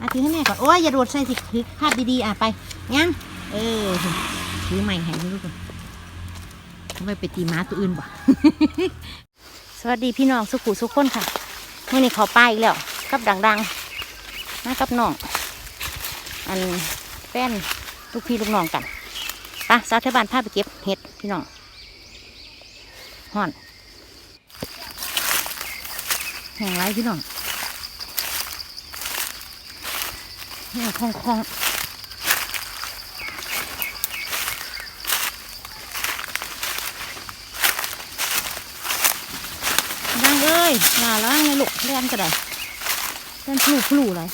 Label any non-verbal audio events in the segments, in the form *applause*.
อะถือให้แม่ก่อน โอ้ยอย่าโดดใส่สิถือภาพดีๆอะไปงั้นเออถือใหม่ให้ลูกก่อนทำไมไปตีม้าตัวอื่นบ่สวัสดีพี่น้องสุขุสุขคนค่ะเมื่อนี้ขาป้ายอีกแล้วกับดังๆมากับน้องอันแป้นลูกพี่ลูกน้องกันปะสาวเทบาลพาไปเก็บเห็ดพี่น้องห่อนแห่งไรพี่น้อง แห่งคลองคลองดังเอ้ยลาแล้างไงลูกเล่นก็ได้เล่นพลูพลูเลย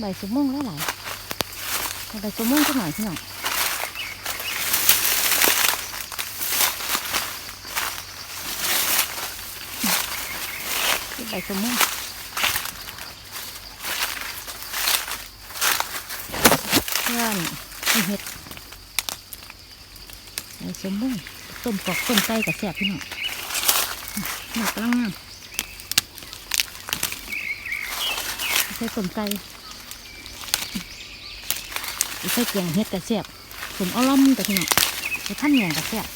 ใบสมม่วงแล้วหลายเอาใบสมม่วงสักหน่อยพี่น้อง ใบสมม่วงเพื่อนเห็ดใบสมม่วงต้มกอกต้มไก่กับแซ่บพี่น้องหนักกำลังงามใส่ต้มไก่ใส่แกงเห็ดกระแซบผมเอาล่อมแต่พี่น้องไปท่านแหงกระแซบ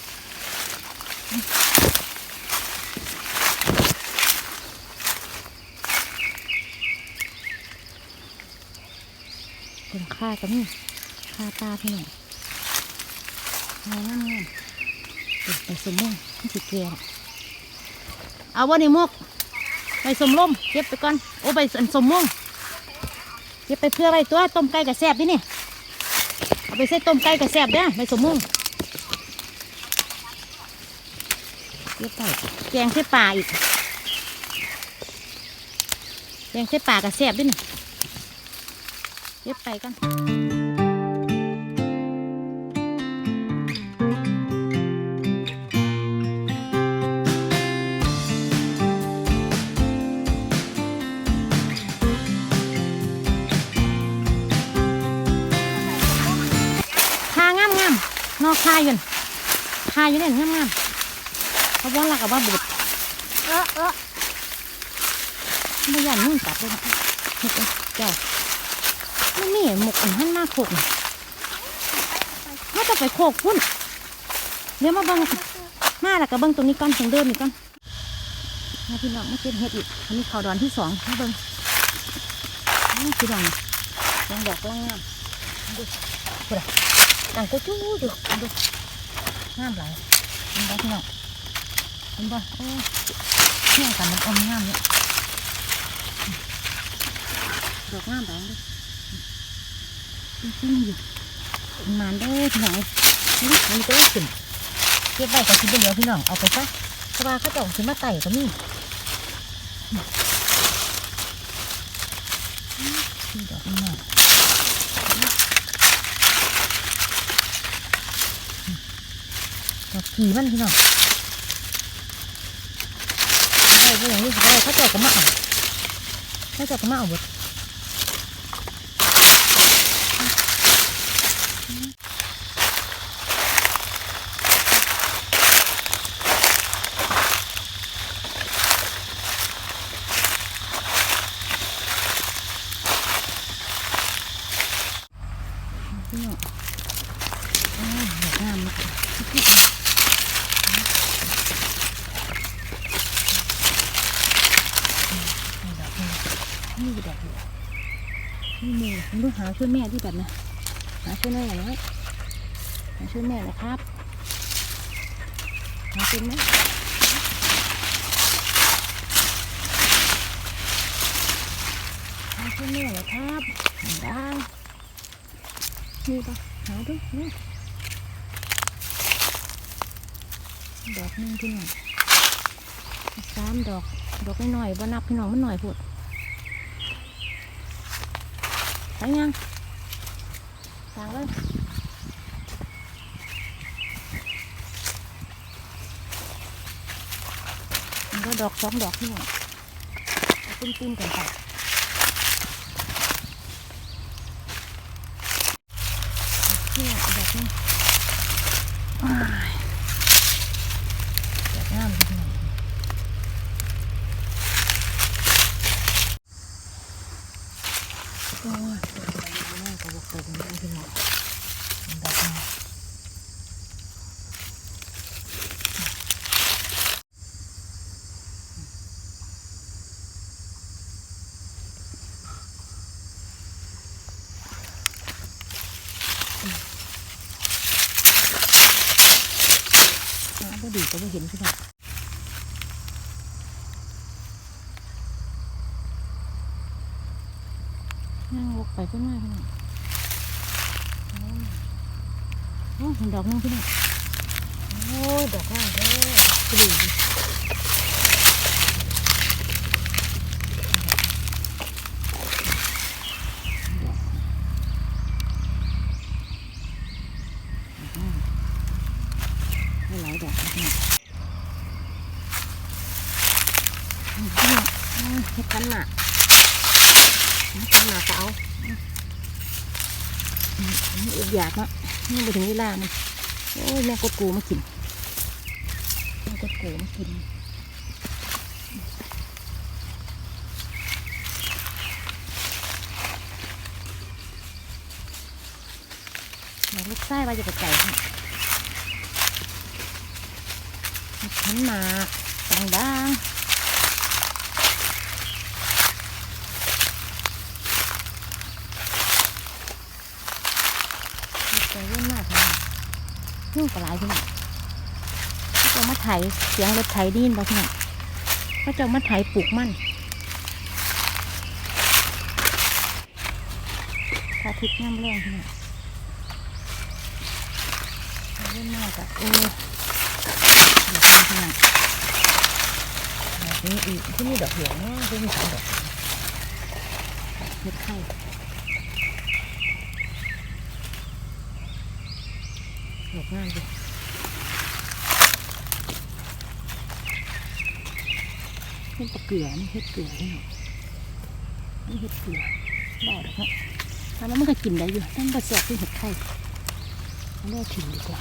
เป็นข้าก็มีข้าตาพี่หน้องงามงามามเป็นไปสมม่วงมันสิเกลียเอาว่านี่มกไปสมลมเก็บไปก่อน โอ้ไปสมม่งเก็บไปเพื่ออะไว้ตัวต้มไก่กระแซบดิเนี่เอาไปใส่ต้มไก่กับแซบเด้อใบสมมุงเก็บไปแกงใส่ปลาอีกแกงใส่ปลากับแซบด้วยนี่ เก็บไปกันคางามงามๆนอกคาอยู่น่ะคาอยู่เนี่ยงามงามๆเขาบอกหลักกับว่าบุดเออเออไม่ยันนุ่งตัดเลยนะหมกเจ้า ไม่มีหมกอันหันมาโขกน่าจะไปโขกพุ่นเดี๋ยวมาเบังมาแล้วก็เบังตรงนี้ก่อนตรงเดินนี่ก่อนมาพี่น้องมาเก็บเห็ดอีกอันนี้เขาดอนที่สองมาเบังนี่พี่น้องยังดอกกำลังงามดูดูละต่างก็จู้อยู่ดูงามหลายเห็นบ่พี่น้องเห็นบ่โอ้เที่ยงกันมันอมงามเนี่ยดอกงามหลายเลย จริงอยู่มานเด้อพี่น้องนี่มันก็ได้ขึ้นเก็บไว้กับที่เดียวพี่น้องเอาไปซะเพราะว่าเขาจะเอาขึ้นมาไต่ก็มีนี่ดอกนี้น่ะดอกขี่มันพี่น้องได้ก็อย่างนี้ได้เขาเจาะก็มาเอาเขาเจาะก็มาเอาหมดพี่น้องโอ้ยดอกงามมาก นี่ดอกเดียว ต้องหาช่วยแม่ที่แบบนะหาช่วยแม่หน่อยหาช่วยแม่นะครับหาช่วยแม่หาช่วยแม่เหรอครับได้นี่ปะหาดูนี่ดอกหนึงพี่น้องสามดอก ดอกน้อยๆบ่นับพี่น้องมันหน่อยพูด ไปยังสั่งเลยมันก็ดอกสองดอกนี่หว่าเอาติ้มติ้มๆกันไปนี่เอาดอกนี้อ้ายดอกงามจริง โอ้ยแม่ก็บอกเติมไม่ได้พี่น้องดอกมาน้ำ ก็ไม่เห็นพี่น้องนั่งวกไปก็ไม่พี่น้องโอ้เห็นดอกนึงพี่น้องโอ้ยดอกแรกเลยดีดีให้หลายดอกนะพี่น้องอืมพี่น้องโอ้ยเฮ็ดกันหนักเฮ็ดกันหนักก็เอาอืมอื มอันนี้อดอยากเนาะนี่ไปถึงเวลามันโอ้ยแม่กดกูมากินแม่กดกูมากินเดี๋ยวลูกไส้ว่าจะไปไก่ค่ะขันมากดัง ๆใจเย็นมากเลยนุ่งปลาไหลพี่น้องเขาจะมาไถเสียงรถไถดีนบ่พี่น้องเขาจะมาไถปลูกมันพระอาทิตย์ย่ำแรงพี่น้องเย็นมากอะเออเดี๋ยวพี่น้องแบบนี้อีกที่นี่ดอกเหลืองเนาะที่นี่สองดอกเห็ดไข่ ดอกงามดินี่ปลาเกลือนี่เห็ดเกลือนี่เนาะนี่เห็ดเกลือบ่ดอกเนาะทำแล้วมันก็กินได้อยู่ต้องกระแสบที่เห็ดไข่เอาเลือกถิ่นดีกว่า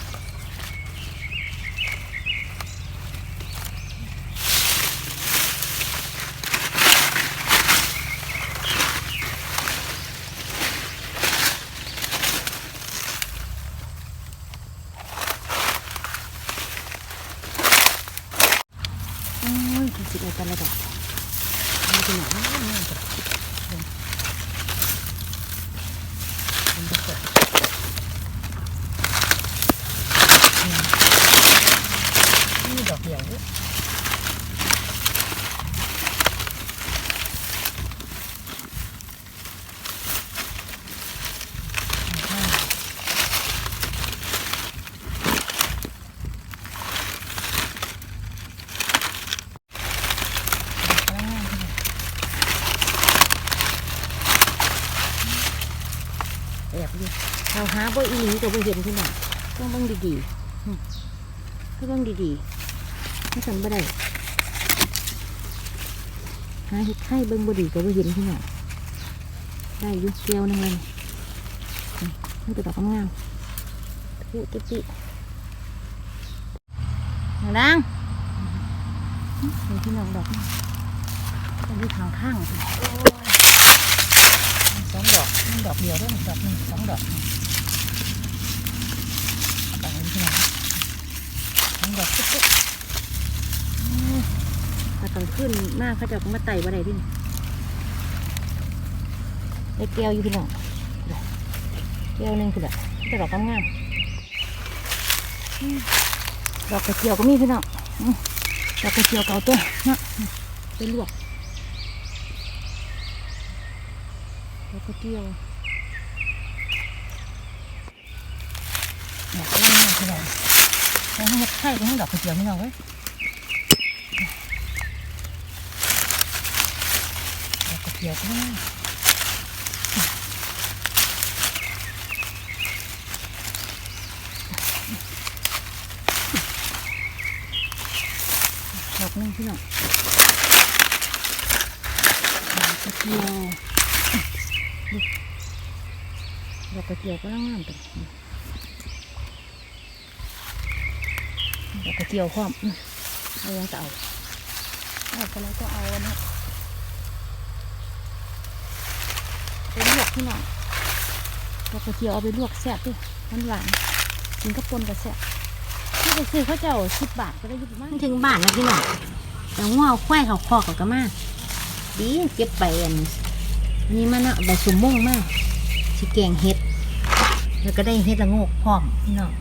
โอ้ยดูสิเอาแต่ละดอกนี่เป็นหนังงามจังเป็นดอกเกลือนี่ดอกเหลืองด้วยแอบดิเราหา บ่อีนี่ก็บ่เห็นพี่น้องต้องเบิ่งดีๆต้องเบิ่งดีๆไม่สั่นบ่ได้หาเห็ดไข่เบิ่งบ่ดีก็บ่เห็นพี่น้องได้ยุ่เกลียวนึงเลยนี่นี่เป็นดอกงามๆทุจิจิดังๆนี่พี่น้องดอกนี่อันนี้ข้างข้างๆพี่โอ้ยสองดอกดอกเดียวด้วยดอกหนึ่งสองดอกนี่ดอกนี้พี่น้องสอง ดอกตุ๊กๆอืมถ้าตอนขึ้นหน้าเขาจะมาไต่บ่ได้ดิได้แก้วอยู่พี่น้องแก้วหนึงคือแบบแต่ดอกงามๆอืมดอกกระเจียวก็มีพี่น้องดอกกระเจียวเก่าตัวนะไปลวกดอกกระเจียวดอกงามพี่น้อง แล้วให้ไข่ไปให้ดอกกระเจียวพี่น้องเว้ดอกกระเจียวก็งามดอกนึงพี่น้องดอกกระเจียวดอกกระเจียวก็งงามเป็ นดอกกระเจียวพร้อมเอายังจะเอาเอาไปแล้วก็เอาอันนี้เป็นหยกพี่หน้องดอกกระเจียวเอาไปลวกแซ่บดิมันหวานกินกับปนกับแซ่บที่ไปซื้อเขาเจ้าสิบบาทก็ได้ยี่สิบมาถึงบานแล้วพี่น้องแต่ว่าเอควายเขาคอกกับกระมาดีเก็บไปอันนี้มันเนาะใบสุ่มม่งมากสิแกงเห็ด แล้วก็ได้เฮ็ดละโงกพร้อมพี่น้อง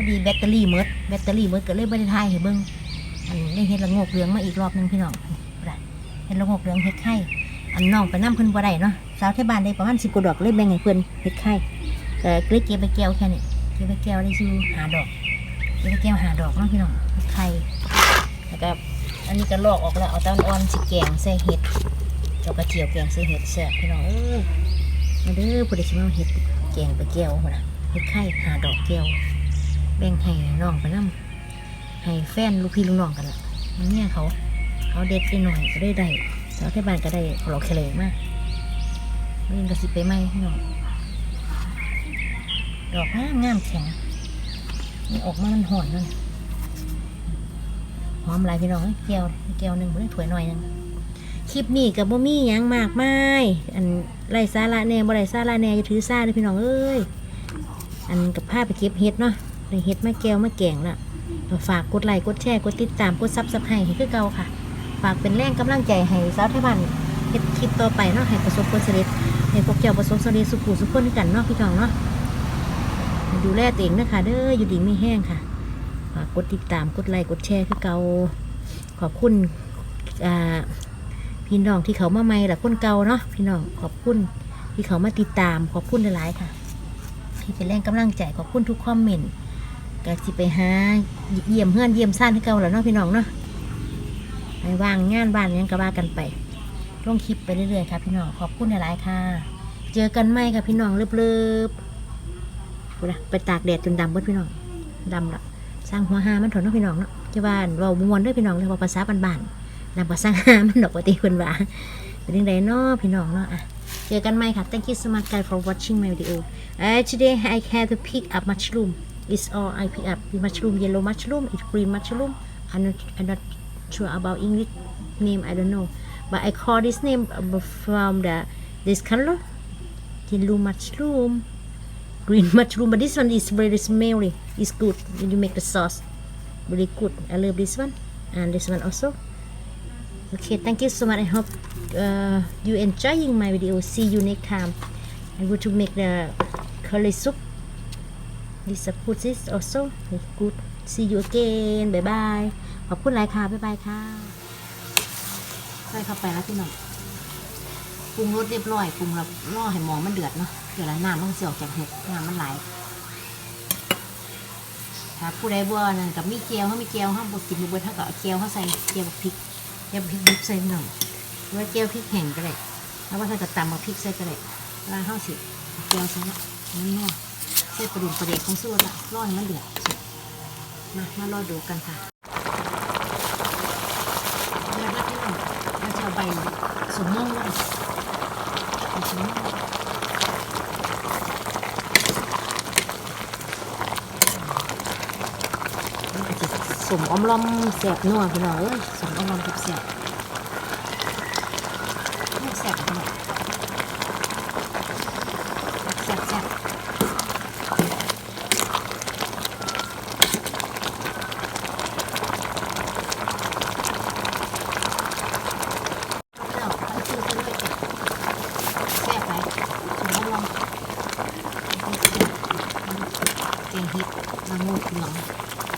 อดีแบตเตอรี่หมดแบตเตอรี่หมดก็เลยบ่ได้ทายให้เบิ่งอันได้เฮ็ดละงกเหลืองมาอีกรอบนึงพี่น้องเฮ็ดละงกเหลืองเฮ็ดไข่อันน้องไปนํเพิ่นบ่ได้เนาะสาวที่บ้านได้ประมาณ10กว่าดอกเลยแบ่งให้เพิ่นเฮ็ดไข่ก็เลยเก็บไปแก้วแค่นี้เก็บไปแก้วได้อยู่หาดอกเก็บไปแก้วหาดอกเนาะพี่น้องเฮ็ดไข่แล้วก็อันนี้ก็ลอกออกแล้วเอาตาอ่อนสิแกงใส่เห็ดเจ้ากระเจียวแกงใส่เห็ดแซ่บพี่น้องเอ้ยมาเด้อผู้ใดสิมเอาเห็ดแกงไปแก้วนนะเฮ็ดไข่หาดอกแก้ว แบ่งให้น้องไปน้ำให้แฟนลูกพี่ลูกน้องกันละนเนี่ยเขา เขาเด็ดไปหน่อยก็ได้ได้แล้วที่บ้านก็ได้ขอเราเคลงมากเล่นกระสิไปไหมพี่น้องดอกงามงามแข็งมันออกมามันหอนนั่นหอมหลายพี่น้องเอ้ยแก้วแก้วหนึ่งบ่ได้ถวยหน่อยหนึงคลิปนี้กับบ่มีหยังมากมายอันไรสาระแน่บ่ไรสาระแน่อย่าถือซาเด้อพี่น้องเอ้ยอันกับผ้าไปเก็บเห็ดเนาะ ได้เห็ดมาแก้วมาแกงละฝากกดไลค์กดแชร์กดติดตามกดซับสไครต์ให้คือเก่าค่ะ ฝากเป็นแรงกำลังใจให้สาวไทยบ้านเฮ็ดคลิปต่อไปเนาะให้ประสบผลสำเร็จให้พวกเจ้าประสบสำเร็จสุขุสุขคนด้วยกันเนาะพี่น้องเนาะดูแลตัวเองนะคะเด้ออยู่ดีไม่แห้งค่ะฝากกดติดตามกดไลค์กดแชร์คือเก่าขอบคุณพี่น้องที่เขามาใหม่ละคนเก่าเนาะพี่น้องขอบคุณที่เขามาติดตามขอบคุณหลายๆค่ะที่เป็นแรงกำลังใจขอบคุณทุกคอมเมนต์ ก็สิไปหาเยี่ยมเพื่อนเยี่ยมซ่านที่เก่าแล้วเนาะพี่น้องเนาะไปวางงานบ้านยังก็ว่ากันไปลงคลิปไปเรื่อยๆค่ะพี่น้องขอบคุณหลายๆค่ะ เจอกันไหมค่ะพี่น้องเลิบๆพูนะไปตากแดดจนดำเบิดพี่น้องดำละสร้างหัวหามันถอนเนาะพี่น้องเนาะจะว่าเรามวนด้วยพี่น้องเลยว่าภาษาบ้านๆดำภาษาหามันดอกปกติคนว่าเป็นยังไงเนาะพี่น้องเนาะอะเจอกันไหมค่ะ thank you so much guys for watching my video uh, today I had to pick up mushroom it's all I pick up the mushroom yellow mushroom it's green mushroom I'm not, I'm not sure about English name I don't know. But I call this name from the this color yellow mushroom green *laughs* mushroom but this one is very smelly. It's good. When you make the sauce very good. I love this one and this one also. Okay thank you so much. I hope uh, you enjoying my video. See you next time. I want to make the curry soup this uh, put this also good see you again bye bye ขอบคุณหลายค่ะ บ๊ายบายค่ะใส่เข้าไปแล้วพี่น้องปรุงรสเรียบร้อยปรุงแล้วล่อให้หมองมันเดือดเนาะเดี๋ยวแล้วน้ำมันเสียออกจากเห็ดน้ำมันไหลถ้าผู้ใดบ่นั่นกับมีเกี๊ยวเขามีเกี๊ยวเขาบดกินบเบิดเขาก็เอาเกี๊ยวเขาใส่เกี๊ยวพริกเกี๊ยวพริกดิบใส่พี่น้องหรือว่าเกี๊ยวพริกแห้งก็ได้แล้วว่าถ้าจะตำเอาพริกใส่ก็ได้เวลาเขาสิเอาเกี๊ยวใส่เนาะมันนัว ใส่ประดุมประเดกของสู้ละล่อให้มันเดือดมามารอดูกันค่ะแล้วก็ที่นึ่งเราจะเอาใบสมม่วงด้วยใบสมม่วงสมอมลอมแสบนัวพี่น้องเอ้ยสมอมลอมกับแสบ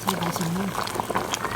这个声音。